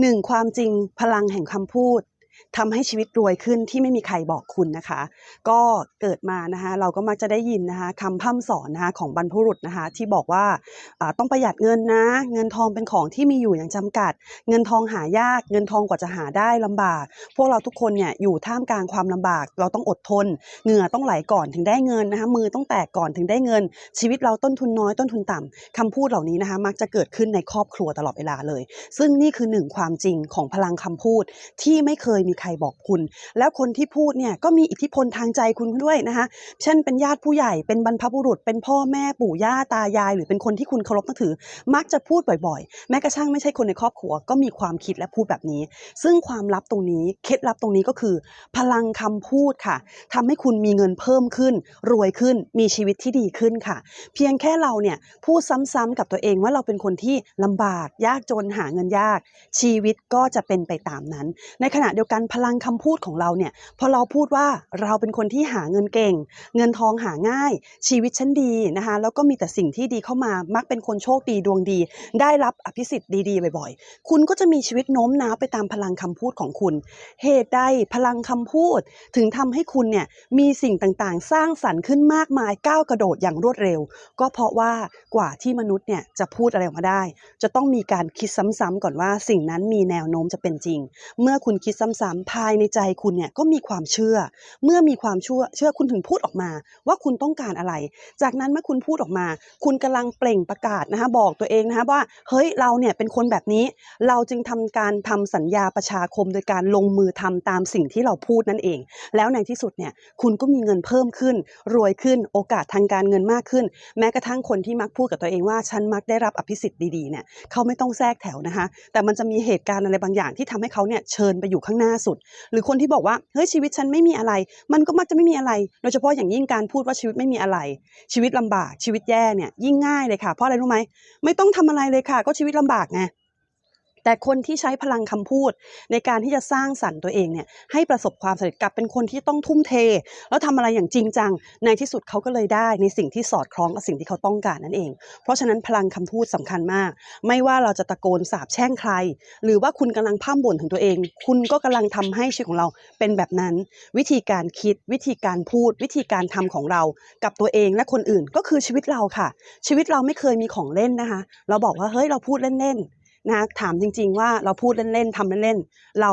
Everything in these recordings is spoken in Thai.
หนึ่งความจริงพลังแห่งคำพูด ทำให้ชีวิตรวยขึ้นที่ไม่มีใครบอกคุณนะคะ ก็เกิดมานะคะเราก็มักจะได้ยินนะคะคำพร่ำสอนนะคะของบรรพบุรุษนะคะที่บอกว่าต้องประหยัดเงินนะ เงินทองเป็นของที่มีอยู่อย่างจำกัด เงินทองหายาก เงินทองกว่าจะหาได้ลำบาก พวกเราทุกคนเนี่ยอยู่ท่ามกลางความลำบาก เราต้องอดทน เหงื่อต้องไหลก่อนถึงได้เงินนะคะมือต้องแตกก่อนถึงได้เงิน ชีวิตเราต้นทุนน้อยต้นทุนต่ำคำพูดเหล่านี้นะคะมักจะเกิดขึ้นในครอบครัวตลอดเวลาเลย ซึ่งนี่คือหนึ่งความจริงของพลังคำพูดที่ไม่เคยมีใครบอกคุณ แล้วคนที่พูดเนี่ยก็มีอิทธิพลทางใจคุณด้วยนะคะ เช่นเป็นญาติผู้ใหญ่เป็นบรรพบุรุษ เป็นพ่อแม่ปู่ย่าตายาย หรือเป็นคนที่คุณเคารพนับถือ มักจะพูดบ่อยๆ แม้กระทั่งไม่ใช่คนในครอบครัวก็มีความคิดและพูดแบบนี้ ซึ่งความลับตรงนี้เคล็ดลับตรงนี้ก็คือ พลังคำพูดค่ะทำให้คุณมีเงินเพิ่มขึ้น รวยขึ้นมีชีวิตที่ดีขึ้นค่ะ เพียงแค่เราเนี่ยพูดซ้ำๆกับตัวเองว่าเราเป็นคนที่ลำบากยากจนหาเงินยาก ชีวิตก็จะเป็นไปตามนั้น ในขณะเดียวกันพลังคำพูดของเราเนี่ยพอเราพูดว่าเราเป็นคนที่หาเงินเก่ง เงินทองหาง่าย ชีวิตฉันดีนะคะแล้วก็มีแต่สิ่งที่ดีเข้ามามักเป็นคนโชคดีดวงดี ได้รับอภิสิทธิ์ดีๆบ่อยๆ คุณก็จะมีชีวิตโน้มน้าวไปตามพลังคำพูดของคุณ เหตุใดพลังคำพูด ถึงทำให้คุณเนี่ยมีสิ่งต่างๆ สร้างสรรค์ขึ้นมากมายก้าวกระโดดอย่างรวดเร็ว ก็เพราะว่ากว่าที่มนุษย์เนี่ยจะพูดอะไรออกมาได้ จะต้องมีการคิดซ้ำๆก่อนว่าสิ่งนั้นมีแนวโน้มจะเป็นจริง เมื่อคุณคิดซ้ำๆภายในใจคุณเนี่ยก็มีความเชื่อ เมื่อมีความเชื่อเชื่อคุณถึงพูดออกมา ว่าคุณต้องการอะไร จากนั้นเมื่อคุณพูดออกมา คุณกำลังเปล่งประกาศนะคะบอกตัวเองนะคะว่าเฮ้ยเราเนี่ยเป็นคนแบบนี้ เราจึงทำการทำสัญญาประชาคมโดยการลงมือทำตามสิ่งที่เราพูดนั่นเอง แล้วในที่สุดเนี่ยคุณก็มีเงินเพิ่มขึ้น รวยขึ้นโอกาสทางการเงินมากขึ้น แม้กระทั่งคนที่มักพูดกับตัวเองว่าฉันมักได้รับอภิสิทธิ์ดีๆเนี่ยเขาไม่ต้องแทรกแถวนะคะ แต่มันจะมีเหตุการณ์อะไรบางอย่างที่ทำให้เขาเนี่ยเชิญไปอยู่ข้างหน้าสุด หรือคนที่บอกว่าเฮ้ยชีวิตฉันไม่มีอะไร มันก็มักจะไม่มีอะไร โดยเฉพาะอย่างยิ่งการพูดว่าชีวิตไม่มีอะไร ชีวิตลำบากชีวิตแย่เนี่ยยิ่งง่ายเลยค่ะเพราะอะไรรู้ไหมไม่ต้องทำอะไรเลยค่ะ ก็ชีวิตลำบากไง แต่คนที่ใช้พลังคำพูดในการที่จะสร้างสรรค์ตัวเองเนี่ยให้ประสบความสำเร็จกลับเป็นคนที่ต้องทุ่มเท แล้วทำอะไรอย่างจริงจัง ในที่สุดเขาก็เลยได้ในสิ่งที่สอดคล้องกับสิ่งที่เขาต้องการนั่นเอง เพราะฉะนั้นพลังคำพูดสำคัญมาก ไม่ว่าเราจะตะโกนสาบแช่งใคร หรือว่าคุณกำลังพร่ำบ่นถึงตัวเอง คุณก็กำลังทำให้ชีวิตของเราเป็นแบบนั้น วิธีการคิดวิธีการพูด วิธีการทำของเรา กับตัวเองและคนอื่นก็คือชีวิตเราค่ะ ชีวิตเราไม่เคยมีของเล่นนะคะ เราบอกว่าเฮ้ยเราพูดเล่นๆ นะถามจริง ๆ ว่าเราพูดเล่นๆทำเล่นๆเรา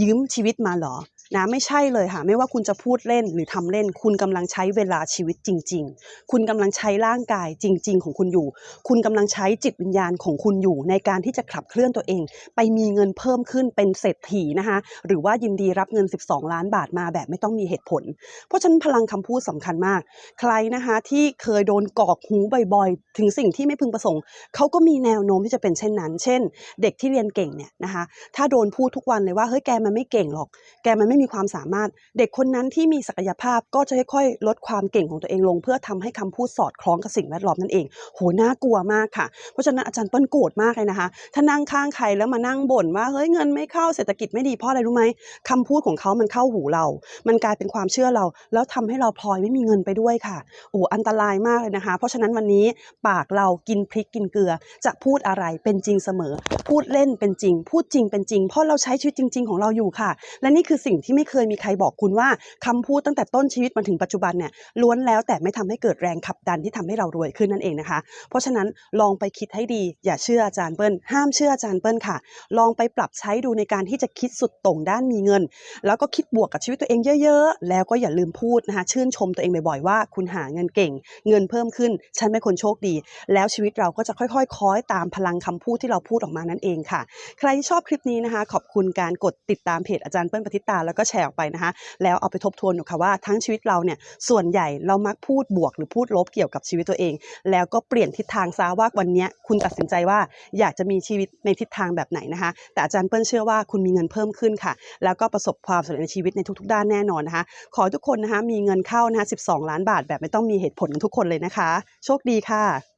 ยืมชีวิตมาหรอ นะไม่ใช่เลยค่ะ ไม่ว่าคุณจะพูดเล่นหรือทำเล่น คุณกำลังใช้เวลาชีวิตจริง ๆ คุณกำลังใช้ร่างกายจริง ๆ ของคุณอยู่ คุณกำลังใช้จิตวิญญาณของคุณอยู่ ในการที่จะขับเคลื่อนตัวเอง ไปมีเงินเพิ่มขึ้นเป็นเศรษฐีนะคะหรือว่ายินดีรับเงิน 12 ล้านบาทมาแบบไม่ต้องมีเหตุผล เพราะฉะนั้นพลังคำพูดสำคัญมาก ใครนะคะที่เคยโดนกรอกหูบ่อยๆ ถึงสิ่งที่ไม่พึงประสงค์เขาก็มีแนวโน้มที่จะเป็นเช่นนั้น เช่น เด็กที่เรียนเก่งเนี่ยนะคะถ้าโดนพูดทุกวันเลยว่าเฮ้ยแกมันไม่เก่งหรอกแกมันไม่มีความสามารถ เด็กคนนั้นที่มีศักยภาพก็จะค่อยๆ ลดความเก่งของตัวเองลง เพื่อทำให้คำพูดสอดคล้องกับสิ่งแวดล้อมนั่นเอง โหน่ากลัวมากค่ะ เพราะฉะนั้นอาจารย์เปิ้ลโกรธมากเลยนะคะ ถ้านั่งข้างใครแล้วมานั่งบ่นว่าเฮ้ยเงินไม่เข้าเศรษฐกิจไม่ดีเพราะอะไรรู้ไหมคำพูดของเขามันเข้าหูเรา มันกลายเป็นความเชื่อเรา แล้วทำให้เราพลอยไม่มีเงินไปด้วยค่ะ โอ้อันตรายมากเลยนะคะ เพราะฉะนั้นวันนี้ปากเรากินพริกกินเกลือ จะพูดอะไรเป็นจริงเสมอ พูดเล่นเป็นจริง พูดจริงเป็นจริง เพราะเราใช้ชีวิตจริง ๆ ของเราอยู่ค่ะ และนี่คือสิ่งที่ที่ไม่เคยมีใครบอกคุณว่าคำพูดตั้งแต่ต้นชีวิตมาถึงปัจจุบันเนี่ยล้วนแล้วแต่ไม่ทำให้เกิดแรงขับดันที่ทำให้เรารวยขึ้นนั่นเองนะคะ เพราะฉะนั้นลองไปคิดให้ดี อย่าเชื่ออาจารย์เปิ้ลห้ามเชื่ออาจารย์เปิ้ลค่ะ ลองไปปรับใช้ดูในการที่จะคิดสุดต่งด้านมีเงิน แล้วก็คิดบวกกับชีวิตตัวเองเยอะๆ แล้วก็อย่าลืมพูดนะคะชื่นชมตัวเองบ่อยๆว่าคุณหาเงินเก่ง เงินเพิ่มขึ้น ฉันเป็นคนโชคดี แล้วชีวิตเราก็จะค่อยๆคล้อยตามพลังคำพูดที่เราพูดออกมานั่นเองค่ะ ใครที่ชอบคลิปนี้นะคะ ขอบคุณการกดติดตามเพจอาจารย์เปิ้ลปฏิตาแล้วก็แชร์ออกไปนะคะแล้วเอาไปทบทวนดูค่ะว่าทั้งชีวิตเราเนี่ยส่วนใหญ่เรามักพูดบวกหรือพูดลบเกี่ยวกับชีวิตตัวเอง แล้วก็เปลี่ยนทิศทางซะว่าวันนี้คุณตัดสินใจว่าอยากจะมีชีวิตในทิศทางแบบไหนนะคะแต่อาจารย์เปิ้ลเชื่อว่าคุณมีเงินเพิ่มขึ้นค่ะ แล้วก็ประสบความสำเร็จในชีวิตในทุกๆ ด้านแน่นอนนะคะ ขอทุกคนนะคะมีเงินเข้านะคะ12 ล้านบาทแบบไม่ต้องมีเหตุผลกันทุกคนเลยนะคะ โชคดีค่ะ